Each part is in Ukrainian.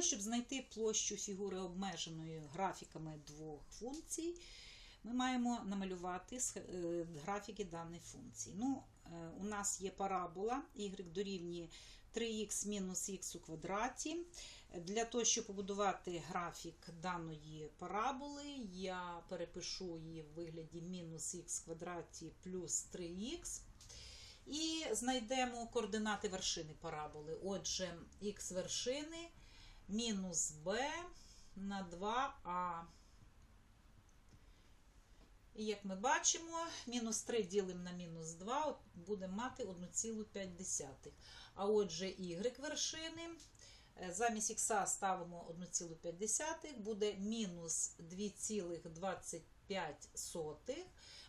того, щоб знайти площу фігури обмеженої графіками двох функцій, ми маємо намалювати е, графіки даної функції. Ну, е, у нас є парабола y дорівнює 3х мінус х у квадраті. Для того, щоб побудувати графік даної параболи, я перепишу її в вигляді мінус х квадраті плюс 3х. І знайдемо координати вершини параболи. Отже, х вершини мінус b на 2а. І як ми бачимо, мінус 3 ділимо на мінус 2, будемо мати 1,5. А отже, y вершини е, замість х ставимо 1,5, буде мінус 2,25.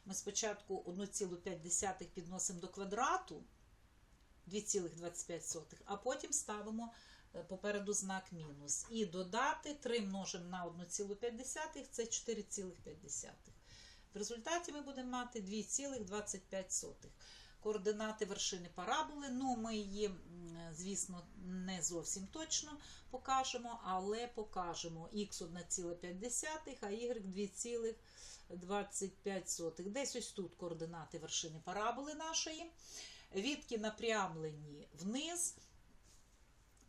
Ми спочатку 1,5 підносимо до квадрату 2,25, а потім ставимо попереду знак мінус. І додати 3 множимо на 1,5 це 4,5. В результаті ми будемо мати 2,25. Координати вершини параболи. Ну, ми її, звісно, не зовсім точно покажемо, але покажемо х 1,5, а y 2,25. Десь ось тут координати вершини параболи нашої. Відки напрямлені вниз.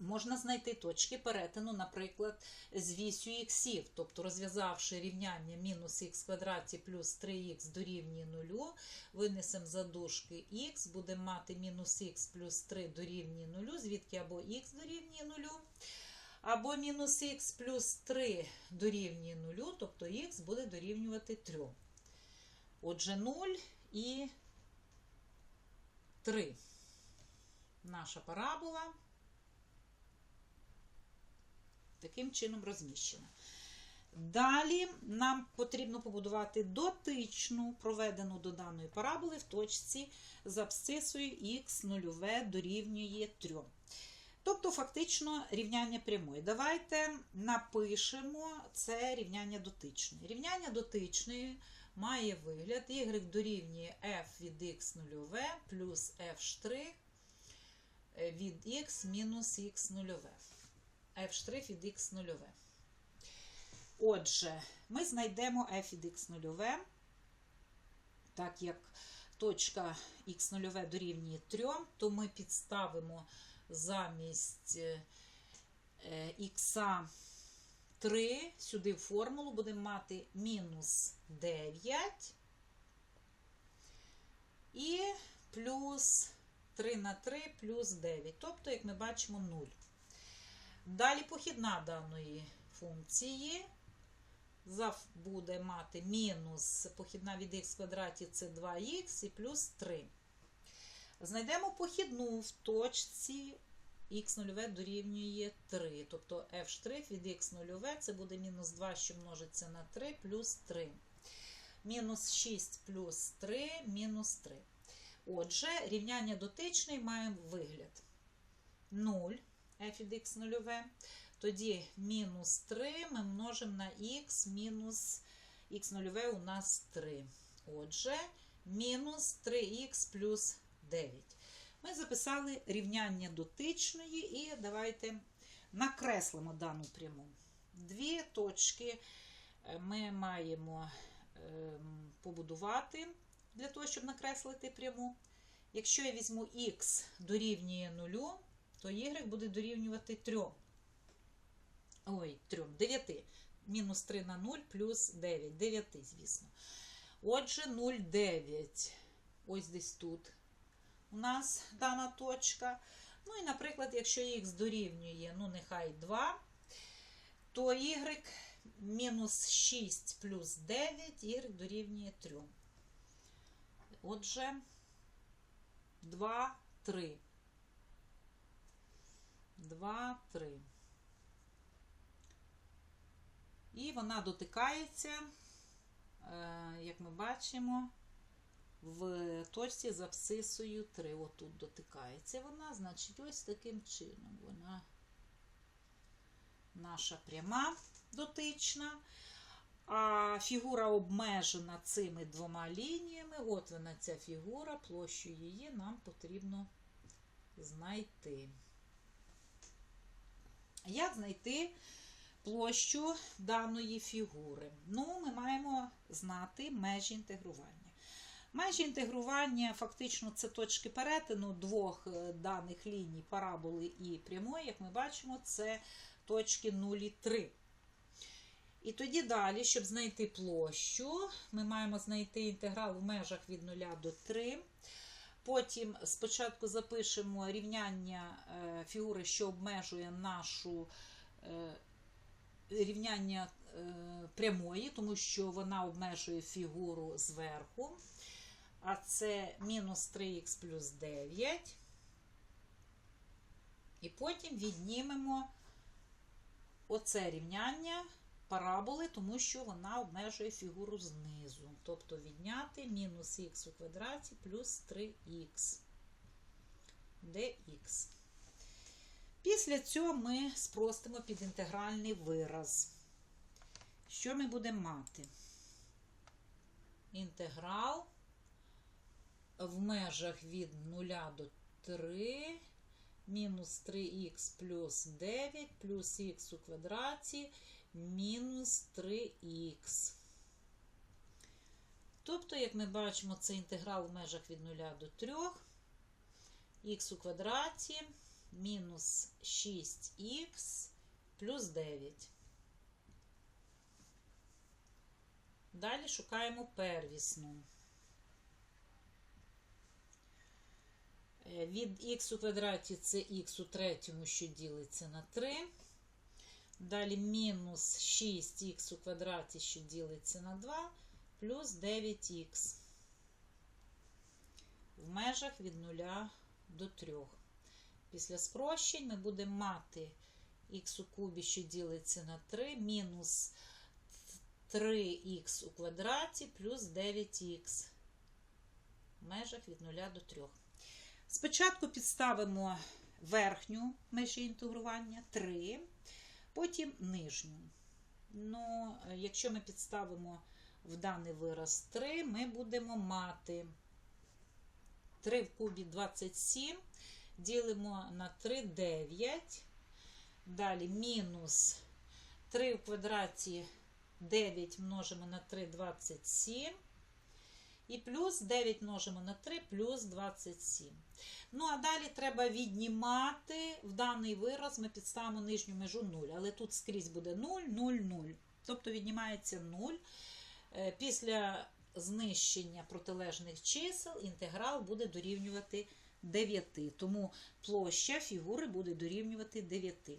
Можна знайти точки перетину, наприклад, з вісю іксів, тобто розв'язавши рівняння мінус х квадраті плюс 3х дорівнює 0, винесемо за дужки х, будемо мати мінус х плюс 3 дорівнює 0, звідки або х дорівнює 0, або мінус х плюс 3 дорівнює 0, тобто х буде дорівнювати 3. Отже, 0 і 3. Наша парабола таким чином розміщена. Далі нам потрібно побудувати дотичну, проведену до даної параболи в точці з абсцисою х 0 дорівнює 3. Тобто, фактично, рівняння прямої. Давайте напишемо це рівняння дотичної. Рівняння дотичної має вигляд y дорівнює f від x 0 плюс f' від x мінус x 0 f' від x 0 Отже, ми знайдемо f від x 0 так як точка x 0 дорівнює 3, то ми підставимо замість х 3 сюди формулу будемо мати мінус 9 і плюс 3 на 3 плюс 9. Тобто, як ми бачимо, 0. Далі похідна даної функції буде мати мінус похідна від х квадраті це 2х і плюс 3. Знайдемо похідну в точці х0 дорівнює 3. Тобто f' від х0 це буде мінус 2, що множиться на 3, плюс 3. Мінус 6 плюс 3, мінус 3. Отже, рівняння дотичний має вигляд 0 f від х0. Тоді мінус 3 ми множимо на х мінус х0 у нас 3. Отже, мінус 3х плюс 9. Ми записали рівняння дотичної і давайте накреслимо дану пряму. Дві точки ми маємо ем, побудувати для того, щоб накреслити пряму. Якщо я візьму х дорівнює 0, то y буде дорівнювати 3. Ой, 3, 9. Мінус 3 на 0 плюс 9. 9, звісно. Отже, 0,9. Ось десь тут у нас дана точка. Ну і, наприклад, якщо х дорівнює, ну, нехай 2, то y мінус 6 плюс 9, y дорівнює 3. Отже, 2, 3. 2, 3. І вона дотикається, е, як ми бачимо, в точці з абсцисою 3. Отут дотикається вона, значить, ось таким чином вона наша пряма дотична. А фігура обмежена цими двома лініями. От вона ця фігура, площу її нам потрібно знайти. Як знайти площу даної фігури? Ну, ми маємо знати межі інтегрування. Межі інтегрування фактично це точки перетину двох е, даних ліній параболи і прямої, як ми бачимо, це точки 0 і 3. І тоді далі, щоб знайти площу, ми маємо знайти інтеграл в межах від 0 до 3. Потім спочатку запишемо рівняння е, фігури, що обмежує нашу е, рівняння е, прямої, тому що вона обмежує фігуру зверху. А це мінус 3х плюс 9. І потім віднімемо оце рівняння параболи, тому що вона обмежує фігуру знизу. Тобто відняти мінус х у квадраті плюс 3х dx. Після цього ми спростимо підінтегральний вираз. Що ми будемо мати? Інтеграл в межах від 0 до 3 мінус 3х плюс 9 плюс х у квадраті мінус 3х. Тобто, як ми бачимо, це інтеграл в межах від 0 до 3, х у квадраті мінус 6х плюс 9. Далі шукаємо первісну. Е, Від х у квадраті це х у третьому, що ділиться на 3. Далі мінус 6х у квадраті, що ділиться на 2, плюс 9х в межах від 0 до 3. Після спрощень ми будемо мати х у кубі, що ділиться на 3, мінус 3х у квадраті плюс 9х в межах від 0 до 3. Спочатку підставимо верхню межі інтегрування 3, потім нижню. Ну, якщо ми підставимо в даний вираз 3, ми будемо мати 3 в кубі 27, ділимо на 3 9. Далі мінус 3 в квадраті 9 множимо на 3 27. І плюс 9 множимо на 3 плюс 27. Ну, а далі треба віднімати в даний вираз, ми підставимо нижню межу 0. Але тут скрізь буде 0, 0, 0. Тобто віднімається 0. Е, Після знищення протилежних чисел інтеграл буде дорівнювати 9. Тому площа фігури буде дорівнювати 9.